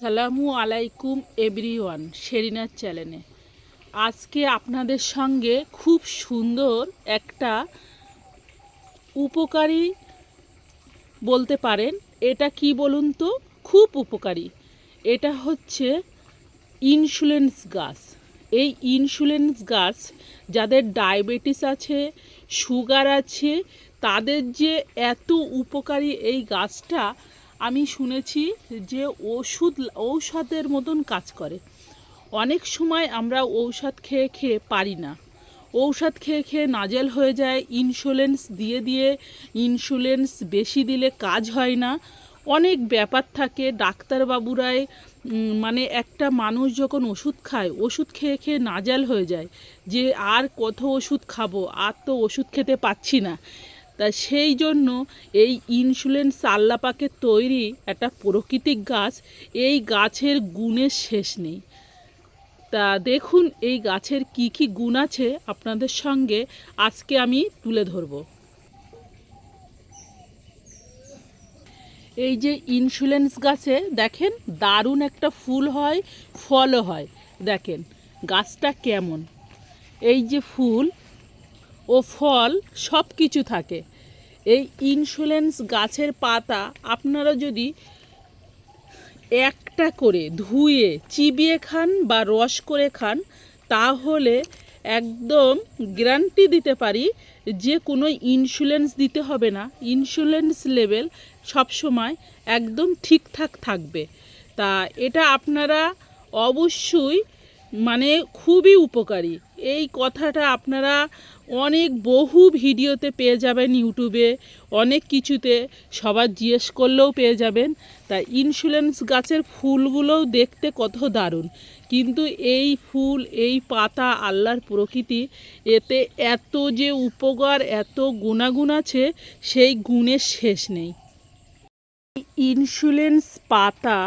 সালামু আলাইকুম এভরিওয়ান, শেরিনার চ্যানেলে। আজকে আপনাদের সঙ্গে খুব সুন্দর একটা উপকারী বলতে পারেন। এটা কি বলুন তো? খুব উপকারী। এটা হচ্ছে ইনসুলেন্স গাছ। এই ইনসুলেন্স গাছ যাদের ডায়াবেটিস আছে, সুগার আছে, তাদের যে এত উপকারী এই গাছটা আমি শুনেছি যে ওষুধ, ঔষধের মতন কাজ করে। অনেক সময় আমরা ঔষধ খেয়ে খেয়ে পারি না। ঔষধ খেয়ে খেয়ে নাজেল হয়ে যায় ইনসুলেন্স দিয়ে দিয়ে ইনসুলেন্স বেশি দিলে কাজ হয় না। অনেক ব্যাপার থাকে, ডাক্তারবাবুরাই মানে একটা মানুষ যখন ওষুধ খায়, ওষুধ খেয়ে খেয়ে নাজাল হয়ে যায় যে আর কত ওষুধ খাব, আর তো ওষুধ খেতে পাচ্ছি না। তা সেই জন্য এই ইনসুলেন্স আল্লাপাকের তৈরি একটা প্রকৃতিক গাছ, এই গাছের গুণের শেষ নেই। তা দেখুন এই গাছের কি কি গুণ আছে আপনাদের সঙ্গে আজকে আমি তুলে ধরব। এই যে ইনসুলেন্স গাছে দেখেন দারুণ একটা ফুল হয়, ফলও হয়। দেখেন গাছটা কেমন। এই যে ফুল ও ফল সব কিছু থাকে। এই ইনসুলেন্স গাছের পাতা আপনারা যদি একটা করে ধুয়ে, চিবিয়ে খান বা রস করে খান, তাহলে একদম গ্যারান্টি দিতে পারি যে কোনো ইনসুলেন্স দিতে হবে না। ইনসুলেন্স লেভেল সবসময় একদম ঠিকঠাক থাকবে। তা এটা আপনারা অবশ্যই মানে খুবই উপকারী। এই কথাটা আপনারা অনেক বহু ভিডিওতে পেয়ে যাবেন ইউটিউবে, অনেক কিছুতে। সবার জিজ্ঞেস করলেও পেয়ে যাবেন। তা ইনসুলেন্স গাছের ফুলগুলোও দেখতে কত দারুণ। কিন্তু এই ফুল, এই পাতা আল্লাহর প্রকৃতি, এতে এত যে উপকার, এত গুণাগুণ আছে, সেই গুণের শেষ নেই। ইনসুলেন্স পাতা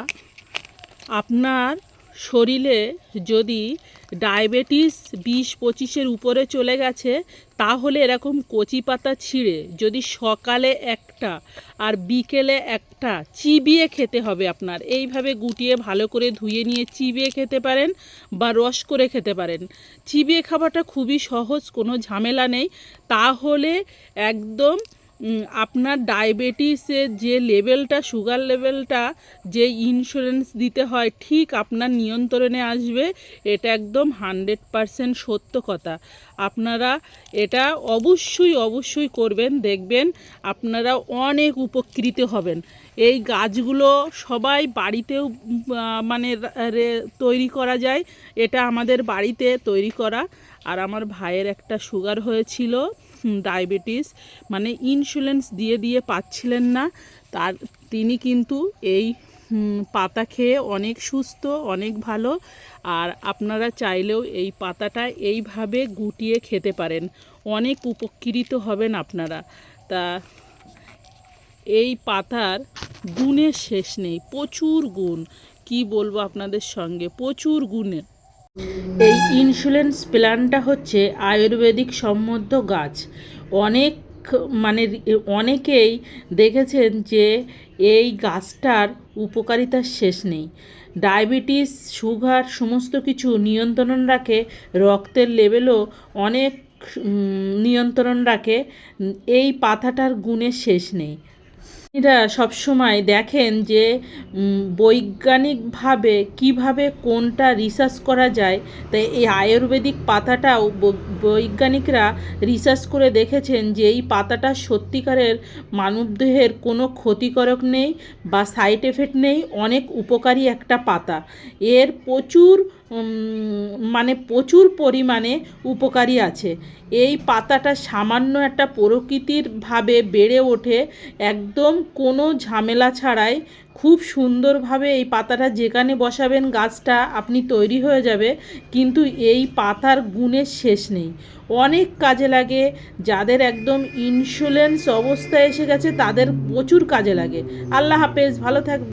আপনার শরীরে যদি ডায়াবেটিস বিশ পঁচিশের উপরে চলে গেছে, তাহলে এরকম কচি পাতা ছিঁড়ে যদি সকালে একটা আর বিকেলে একটা চিবিয়ে খেতে হবে আপনার। এইভাবে গুটিয়ে ভালো করে ধুয়ে নিয়ে চিবিয়ে খেতে পারেন বা রস করে খেতে পারেন। চিবিয়ে খাওয়াটা খুবই সহজ, কোনো ঝামেলা নেই। তাহলে একদম আপনার ডায়াবেটিসের যে লেভেলটা সুগার লেভেলটা, যে ইন্স্যুরেন্স দিতে হয়, ঠিক আপনার নিয়ন্ত্রণে আসবে। এটা একদম হান্ড্রেড পারসেন্ট সত্য কথা। আপনারা এটা অবশ্যই অবশ্যই করবেন, দেখবেন আপনারা অনেক উপকৃত হবেন। এই গাছগুলো সবাই বাড়িতেও মানে তৈরি করা যায়। এটা আমাদের বাড়িতে তৈরি করা। আর আমার ভাইয়ের একটা সুগার হয়েছিল ডায়াবেটিস মানে ইনসুলেন্স দিয়ে দিয়ে পাচ্ছিলেন না। তার, তিনি কিন্তু এই পাতা খেয়ে অনেক সুস্থ, অনেক ভালো। আর আপনারা চাইলেও এই পাতাটা এইভাবে গুটিয়ে খেতে পারেন। অনেক উপকৃত হবেন আপনারা। তা এই পাতার গুণের শেষ নেই, প্রচুর গুণ। কি বলব আপনাদের সঙ্গে? প্রচুর গুণের। এই ইনসুলেন্স প্ল্যানটা হচ্ছে আয়ুর্বেদিক সম্বদ্ধ গাছ। অনেক মানে অনেকেই দেখেছেন যে এই গাছটার উপকারিতার শেষ নেই। ডায়াবেটিস, সুগার, সমস্ত কিছু নিয়ন্ত্রণ রাখে, রক্তের লেভেলও অনেক নিয়ন্ত্রণ রাখে, এই পাতাটার গুণের শেষ নেই। এরা সবসময় দেখেন যে বৈজ্ঞানিকভাবে কীভাবে কোনটা রিসার্চ করা যায়। তাই এই আয়ুর্বেদিক পাতাটাও বৈজ্ঞানিকরা রিসার্চ করে দেখেছেন যে, এই পাতাটা সত্যিকারের মানবদেহের কোনো ক্ষতিকারক নেই বা সাইড এফেক্ট নেই, অনেক উপকারী একটা পাতা। এর প্রচুর মানে প্রচুর পরিমাণে উপকারী আছে। এই পাতাটা সামান্য একটা প্রকৃতির ভাবে বেড়ে ওঠে, একদম কোনো ঝামেলা ছাড়াই খুব সুন্দরভাবে এই পাতাটা যেখানে বসাবেন গাছটা আপনি তৈরি হয়ে যাবে, কিন্তু এই পাতার গুণের শেষ নেই। অনেক কাজে লাগে, যাদের একদম ইনসুলেন্স অবস্থায় এসে গেছে তাদের প্রচুর কাজে লাগে। আল্লাহ হাফেজ, ভালো থাকবে